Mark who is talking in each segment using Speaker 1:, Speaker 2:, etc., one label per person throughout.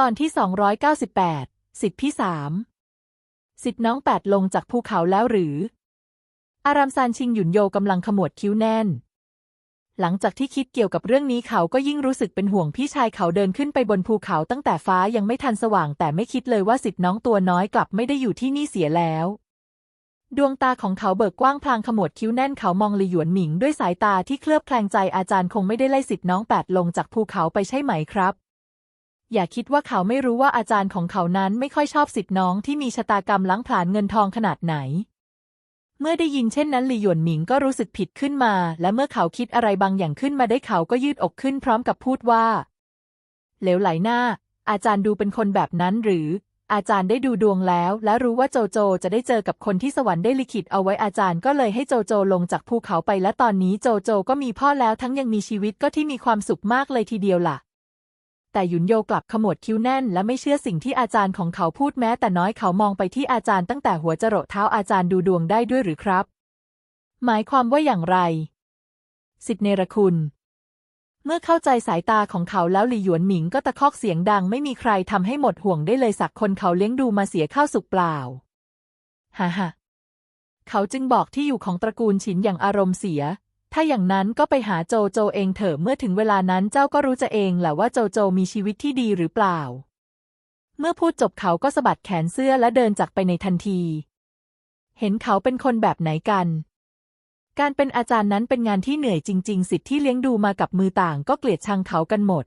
Speaker 1: ตอนที่ 298 สิทธิพี่สามสิทธิน้องแปดลงจากภูเขาแล้วหรือ อารามซานชิงหยุนโยกำลังขมวดคิ้วแน่น หลังจากที่คิดเกี่ยวกับเรื่องนี้เขาก็ยิ่งรู้สึกเป็นห่วงพี่ชายเขาเดินขึ้นไปบนภูเขาตั้งแต่ฟ้ายังไม่ทันสว่าง แต่ไม่คิดเลยว่าสิทธิน้องตัวน้อยกลับไม่ได้อยู่ที่นี่เสียแล้ว ดวงตาของเขาเบิกกว้างพลางขมวดคิ้วแน่นเขามองลีหยวนหมิงด้วยสายตาที่เคลือบแคลงใจอาจารย์คงไม่ได้ไล่สิทธิน้องแปดลงจากภูเขาไปใช่ไหมครับ อย่าคิดว่าเขาไม่รู้ว่าอาจารย์ของเขานั้นไม่ค่อยชอบสิทธิน้องที่มีชะตากรรมล้างผลาญเงินทองขนาดไหน เมื่อได้ยินเช่นนั้นหลี่หยวนหมิงก็รู้สึกผิดขึ้นมา และเมื่อเขาคิดอะไรบางอย่างขึ้นมาได้เขาก็ยืดอกขึ้นพร้อมกับพูดว่า เหลวไหลหน้า อาจารย์ดูเป็นคนแบบนั้นหรือ อาจารย์ได้ดูดวงแล้ว และรู้ว่าโจโจจะได้เจอกับคนที่สวรรค์ได้ลิขิตเอาไว้อาจารย์ก็เลยให้โจโจลงจากภูเขาไปและตอนนี้โจโจก็มีพ่อแล้วทั้งยังมีชีวิตก็ที่มีความสุขมากเลยทีเดียวล่ะ แต่หยุนโยกลับขมวดคิ้วแน่นและไม่เชื่อสิ่งที่อาจารย์ของเขาพูดแม้แต่น้อยเขามองไปที่อาจารย์ตั้งแต่หัวจรดเท้าอาจารย์ดูดวงได้ด้วยหรือครับ หมายความว่าอย่างไร สิทธิเนรคุณ เมื่อเข้าใจสายตาของเขาแล้วหลี่หยวนหมิงก็ตะคอกเสียงดังไม่มีใครทำให้หมดห่วงได้เลยสักคนเขาเลี้ยงดูมาเสียข้าวสุกเปล่าฮ่าฮ่าเขาจึงบอกที่อยู่ของตระกูลฉินอย่างอารมณ์เสีย ถ้าอย่างนั้นก็ไปหาโจโจเองเถอะเมื่อถึงเวลานั้นเจ้าก็รู้จะเองแหละว่าโจโจมีชีวิตที่ดีหรือเปล่า เมื่อพูดจบเขาก็สะบัดแขนเสื้อและเดินจากไปในทันที เห็นเขาเป็นคนแบบไหนกัน การเป็นอาจารย์นั้นเป็นงานที่เหนื่อยจริง ๆ สิทธิ์ที่เลี้ยงดูมากับมือต่างก็เกลียดชังเขากันหมด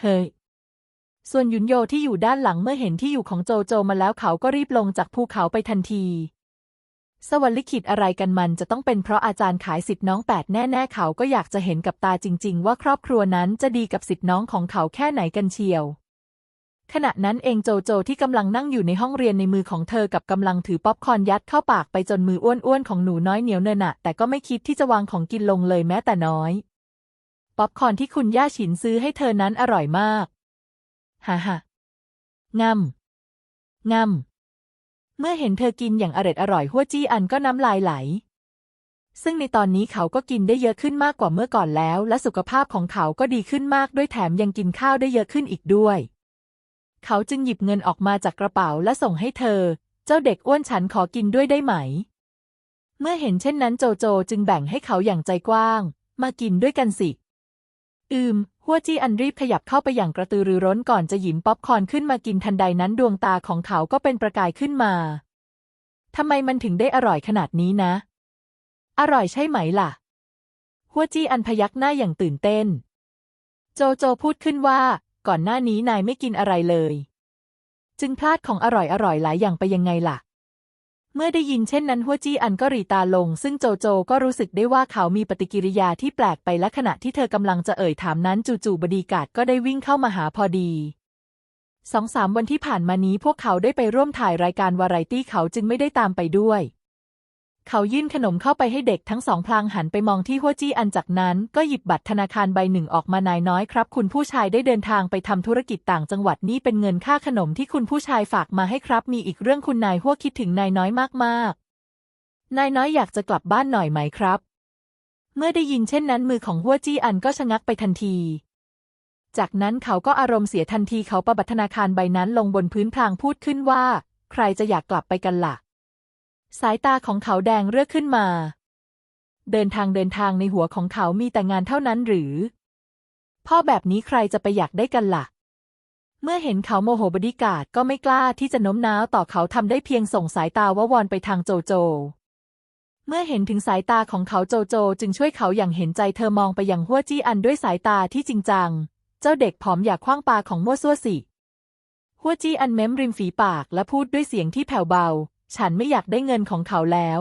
Speaker 1: เฮ้ยส่วนยุนโยที่อยู่ด้านหลังเมื่อเห็นที่อยู่ของโจโจมาแล้วเขาก็รีบลงจากภูเขาไปทันที สวรรค์ลิขิตอะไรกันมันจะต้องเป็นเพราะอาจารย์ขายสิทธิ์น้องแปดแน่ๆเขาก็อยากจะเห็นกับตาจริง ๆ ว่าครอบครัวนั้นจะดีกับสิทธิ์น้องของเขาแค่ไหนกันเชียว ขณะนั้นเองโจโจที่กำลังนั่งอยู่ในห้องเรียนในมือของเธอกับกำลังถือป๊อปคอร์นยัดเข้าปากไปจนมืออ้วนๆของหนูน้อยเหนียวเนินอะแต่ก็ไม่คิดที่จะวางของกินลงเลยแม้แต่น้อย ป๊อปคอร์นที่คุณย่าฉินซื้อให้เธอนั้นอร่อยมาก ฮ่าฮ่างำงำ เมื่อเห็นเธอกินอย่างอร็ดอร่อยหัวจี้อันก็น้ำลายไหล ซึ่งในตอนนี้เขาก็กินได้เยอะขึ้นมากกว่าเมื่อก่อนแล้ว และสุขภาพของเขาก็ดีขึ้นมากด้วยแถมยังกินข้าวได้เยอะขึ้นอีกด้วย เขาจึงหยิบเงินออกมาจากกระเป๋าและส่งให้เธอ เจ้าเด็กอ้วนฉันขอกินด้วยได้ไหม เมื่อเห็นเช่นนั้นโจโจจึงแบ่งให้เขาอย่างใจกว้าง มากินด้วยกันสิ อืม หัวจี้อันรีบขยับเข้าไปอย่างกระตือรือร้นก่อนจะหยิบป๊อปคอร์นขึ้นมากินทันใดนั้นดวงตาของเขาก็เป็นประกายขึ้นมาทำไมมันถึงได้อร่อยขนาดนี้นะ อร่อยใช่ไหมล่ะ หัวจี้อันพยักหน้าอย่างตื่นเต้น โจโจพูดขึ้นว่า ก่อนหน้านี้นายไม่กินอะไรเลย จึงพลาดของอร่อยอร่อยหลายอย่างไปยังไงล่ะ เมื่อได้ยินเช่นนั้นหัวจี้อันก็รีตาลง ซึ่งโจโจก็รู้สึกได้ว่าเขามีปฏิกิริยาที่แปลกไปและขณะที่เธอกำลังจะเอ่ยถามนั้นจู่ๆบดีกาดก็ได้วิ่งเข้ามาหาพอดีสองสามวันที่ผ่านมานี้พวกเขาได้ไปร่วมถ่ายรายการวาไรตี้เขาจึงไม่ได้ตามไปด้วย เขายื่นขนมเข้าไปให้เด็กทั้งสองพลางหันไปมองที่หัวจี้อันจากนั้น ก็หยิบบัตรธนาคารใบหนึ่งออกมานายน้อยครับ คุณผู้ชายได้เดินทางไปทำธุรกิจต่างจังหวัดนี่เป็นเงินค่าขนมที่คุณผู้ชายฝากมาให้ครับ มีอีกเรื่องคุณนายหัวคิดถึงนายน้อยมากๆ นายน้อยอยากจะกลับบ้านหน่อยไหมครับ เมื่อได้ยินเช่นนั้นมือของหัวจี้อันก็ชะงักไปทันทีจากนั้นเขาก็อารมณ์เสียทันทีเขาประบัตรธนาคารใบนั้นลงบนพื้นพลางพูดขึ้นว่า ใครจะอยากกลับไปกันละ่ะ สายตาของเขาแดงเรื่อขึ้นมา เดินทางเดินทางในหัวของเขามีแต่งานเท่านั้นหรือ พ่อแบบนี้ใครจะไปอยากได้กันละ่ะ เมื่อเห็นเขาโมโหบดีกาดก็ไม่กล้าที่จะโน้มน้าวต่อเขาทำได้เพียงส่งสายตาวาวอนไปทางโจโจ เมื่อเห็นถึงสายตาของเขาโจโจจึงช่วยเขาอย่างเห็นใจเธอมองไปยังหัวจี้อันด้วยสายตาที่จริงจัง เจ้าเด็กผอมอยากคว้างปลาของมั่วซั่วสิหัวจี้อันเม้มริมฝีปากและพูดด้วยเสียงที่แผ่วเบา ฉันไม่อยากได้เงินของเขาแล้ว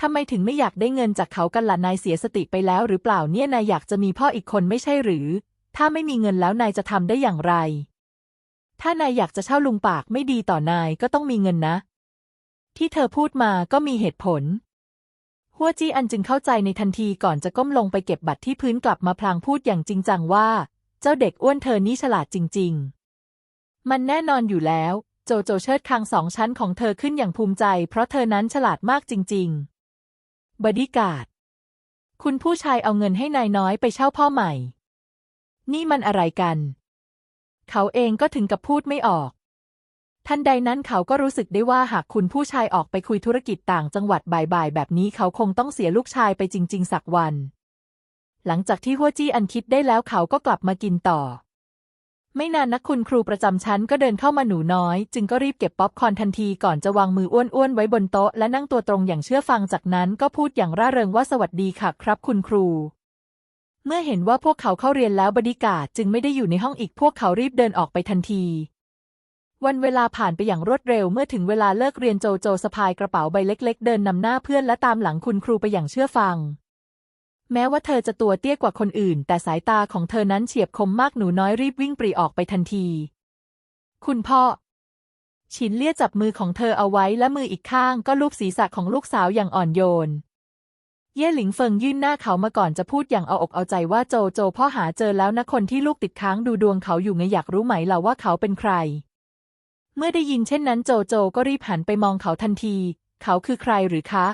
Speaker 1: ทำไมถึงไม่อยากได้เงินจากเขากันล่ะนายเสียสติไปแล้วหรือเปล่าเนี่ยนายอยากจะมีพ่ออีกคนไม่ใช่หรือ ถ้าไม่มีเงินแล้วนายจะทำได้อย่างไร ถ้านายอยากจะเช่าลุงปากไม่ดีต่อนายก็ต้องมีเงินนะ ที่เธอพูดมาก็มีเหตุผล หัวจี้อันจึงเข้าใจในทันทีก่อนจะก้มลงไปเก็บบัตรที่พื้นกลับมาพลางพูดอย่างจริงจังว่า เจ้าเด็กอ้วนเธอนี่ฉลาดจริง ๆ มันแน่นอนอยู่แล้ว โจโจเชิดคางสองชั้นของเธอขึ้นอย่างภูมิใจ เพราะเธอนั้นฉลาดมากจริง ๆ บดีการ์ดคุณผู้ชายเอาเงินให้นายน้อยไปเช่าพ่อใหม่ นี่มันอะไรกัน เขาเองก็ถึงกับพูดไม่ออก ทันใดนั้นเขาก็รู้สึกได้ว่าหากคุณผู้ชายออกไปคุยธุรกิจต่างจังหวัดบ่ายๆ แบบนี้เขาคงต้องเสียลูกชายไปจริง ๆ สักวัน หลังจากที่หัวจี้อันคิดได้แล้วเขาก็กลับมากินต่อ ไม่นานนักคุณครูประจำชั้นก็เดินเข้ามาหนูน้อย จึงก็รีบเก็บป๊อปคอร์นทันทีก่อนจะวางมืออ้วนๆไว้บนโต๊ะและนั่งตัวตรงอย่างเชื่อฟังจากนั้นก็พูดอย่างร่าเริงว่าสวัสดีค่ะครับคุณครู เมื่อเห็นว่าพวกเขาเข้าเรียนแล้วบดิกาจึงไม่ได้อยู่ในห้องอีกพวกเขารีบเดินออกไปทันที วันเวลาผ่านไปอย่างรวดเร็วเมื่อถึงเวลาเลิกเรียนโจโจสะพายกระเป๋าใบเล็ก ๆ เดินนำหน้าเพื่อนและตามหลังคุณครูไปอย่างเชื่อฟัง แม้ว่าเธอจะตัวเตี้ยกว่าคนอื่น แต่สายตาของเธอนั้นเฉียบคมมากหนูน้อยรีบวิ่งปรีออกไปทันที คุณพ่อ ฉินเลี่ยจับมือของเธอเอาไว้และมืออีกข้างก็ลูบศีรษะของลูกสาวอย่างอ่อนโยน เย่หลิงเฟิงยื่นหน้าเขามาก่อนจะพูดอย่างเอาอกเอาใจว่าโจโจพ่อหาเจอแล้วนะคนที่ลูกติดค้างดูดวงเขาอยู่ไงอยากรู้ไหมล่ะว่าเขาเป็นใคร เมื่อได้ยินเช่นนั้นโจโจก็รีบหันไปมองเขาทันที เขาคือใครหรือคะ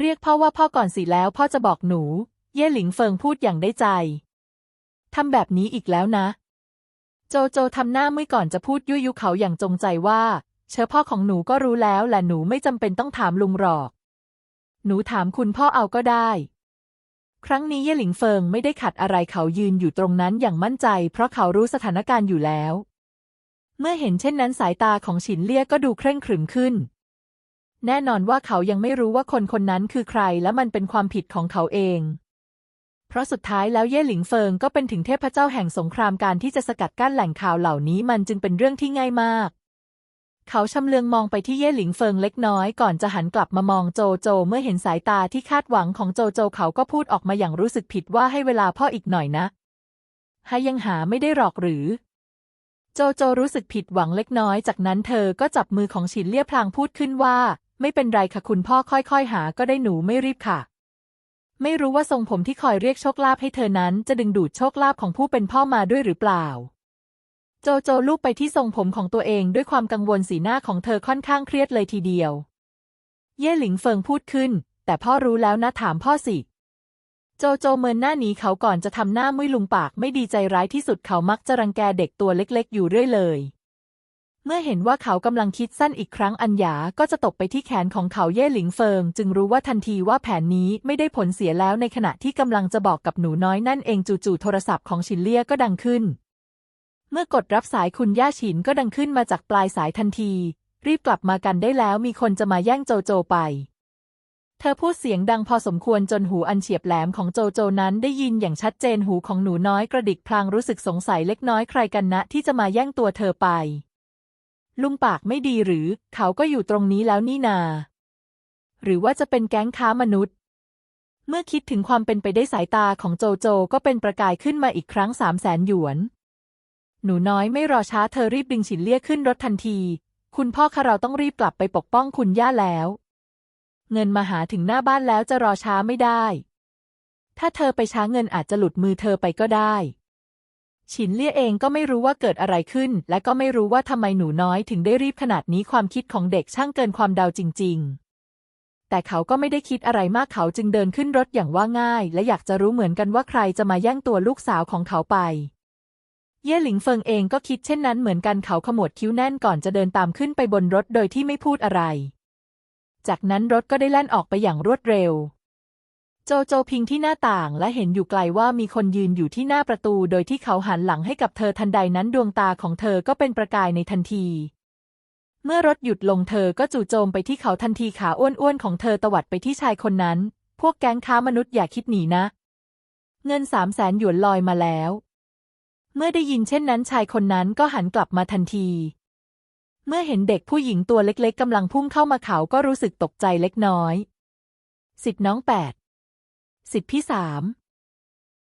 Speaker 1: เรียกพ่อว่าพ่อก่อนสิแล้วพ่อจะบอกหนู เย่หลิงเฟิงพูดอย่างได้ใจทำแบบนี้อีกแล้วนะ โจโจทำหน้ามื่อก่อนจะพูดยุยุเขาอย่างจงใจว่า เชื้อพ่อของหนูก็รู้แล้วและหนูไม่จำเป็นต้องถามลุงหรอก หนูถามคุณพ่อเอาก็ได้ ครั้งนี้เย่หลิงเฟิงไม่ได้ขัดอะไรเขายืนอยู่ตรงนั้นอย่างมั่นใจ เพราะเขารู้สถานการณ์อยู่แล้ว เมื่อเห็นเช่นนั้นสายตาของฉินเลี่ยก็ดูเคร่งขรึมขึ้น แน่นอนว่าเขายังไม่รู้ว่าคนคนนั้นคือใครและมันเป็นความผิดของเขาเอง เพราะสุดท้ายแล้วเย่หลิงเฟิงก็เป็นถึงเทพเจ้าแห่งสงครามการที่จะสกัดกั้นแหล่งข่าวเหล่านี้มันจึงเป็นเรื่องที่ง่ายมาก เขาชำเลืองมองไปที่เย่หลิงเฟิงเล็กน้อยก่อนจะหันกลับมามองโจโจเมื่อเห็นสายตาที่คาดหวังของโจโจเขาก็พูดออกมาอย่างรู้สึกผิดว่าให้เวลาพ่ออีกหน่อยนะให้ยังหาไม่ได้หรอกหรือโจโจรู้สึกผิดหวังเล็กน้อย จากนั้นเธอก็จับมือของฉินเลี่ยพลางพูดขึ้นว่า ไม่เป็นไรค่ะคุณพ่อค่อยๆ หาก็ได้หนูไม่รีบค่ะ ไม่รู้ว่าทรงผมที่คอยเรียกโชคลาภให้เธอนั้น จะดึงดูดโชคลาภของผู้เป็นพ่อมาด้วยหรือเปล่า โจโจลูบไปที่ทรงผมของตัวเองด้วยความกังวลสีหน้าของเธอค่อนข้างเครียดเลยทีเดียว เย่หลิงเฟิงพูดขึ้น แต่พ่อรู้แล้วนะถามพ่อสิโจโจเมินหน้าหนีเขาก่อนจะทำหน้ามุ้ยลุงปากไม่ดีใจร้ายที่สุดเขามักจะรังแกเด็กตัวเล็กๆ อยู่เรื่อยเลย เมื่อเห็นว่าเขากำลังคิดสั้นอีกครั้งอัญญาก็จะตกไปที่แขนของเขาเย่หลิงเฟิง จึงรู้ว่าทันทีว่าแผนนี้ไม่ได้ผลเสียแล้วในขณะที่กำลังจะบอกกับหนูน้อยนั่นเองจู่ๆโทรศัพท์ของชินเลียก็ดังขึ้น เมื่อกดรับสายคุณย่าฉินก็ดังขึ้นมาจากปลายสายทันที รีบกลับมากันได้แล้วมีคนจะมาแย่งโจโจไป เธอพูดเสียงดังพอสมควรจนหูอันเฉียบแหลมของโจโจนั้นได้ยินอย่างชัดเจนหูของหนูน้อยกระดิกพลางรู้สึกสงสัยเล็กน้อยใครกันนะที่จะมาแย่งตัวเธอไป ลุงปากไม่ดีหรือ เขาก็อยู่ตรงนี้แล้วนี่นา หรือว่าจะเป็นแก๊งค้ามนุษย์ เมื่อคิดถึงความเป็นไปได้สายตาของโจโจก็เป็นประกายขึ้นมาอีกครั้งสามแสนหยวน หนูน้อยไม่รอช้าเธอรีบดึงฉินเลี่ยขึ้นรถทันที คุณพ่อคะเราต้องรีบกลับไปปกป้องคุณย่าแล้ว เงินมาหาถึงหน้าบ้านแล้วจะรอช้าไม่ได้ ถ้าเธอไปช้าเงินอาจจะหลุดมือเธอไปก็ได้ ฉินเลี่ยเองก็ไม่รู้ว่าเกิดอะไรขึ้น และก็ไม่รู้ว่าทำไมหนูน้อยถึงได้รีบขนาดนี้ความคิดของเด็กช่างเกินความเดาจริง ๆ แต่เขาก็ไม่ได้คิดอะไรมากเขาจึงเดินขึ้นรถอย่างว่าง่าย และอยากจะรู้เหมือนกันว่าใครจะมาแย่งตัวลูกสาวของเขาไป เย่หลิงเฟิงเองก็คิดเช่นนั้นเหมือนกันเขาขมวดคิ้วแน่นก่อนจะเดินตามขึ้นไปบนรถโดยที่ไม่พูดอะไร จากนั้นรถก็ได้แล่นออกไปอย่างรวดเร็ว โจโจพิงที่หน้าต่างและเห็นอยู่ไกลว่ามีคนยืนอยู่ที่หน้าประตู โดยที่เขาหันหลังให้กับเธอทันใดนั้นดวงตาของเธอก็เป็นประกายในทันที เมื่อรถหยุดลงเธอก็จู่โจมไปที่เขาทันทีขาอ้วนๆของเธอตวัดไปที่ชายคนนั้น พวกแก๊งค้ามนุษย์อย่าคิดหนีนะ เงินสามแสนหยวนลอยมาแล้ว เมื่อได้ยินเช่นนั้นชายคนนั้นก็หันกลับมาทันที เมื่อเห็นเด็กผู้หญิงตัวเล็กๆกำลังพุ่งเข้ามาเขาก็รู้สึกตกใจเล็กน้อย สิทธิน้องแปด สิทธิ์พี่สาม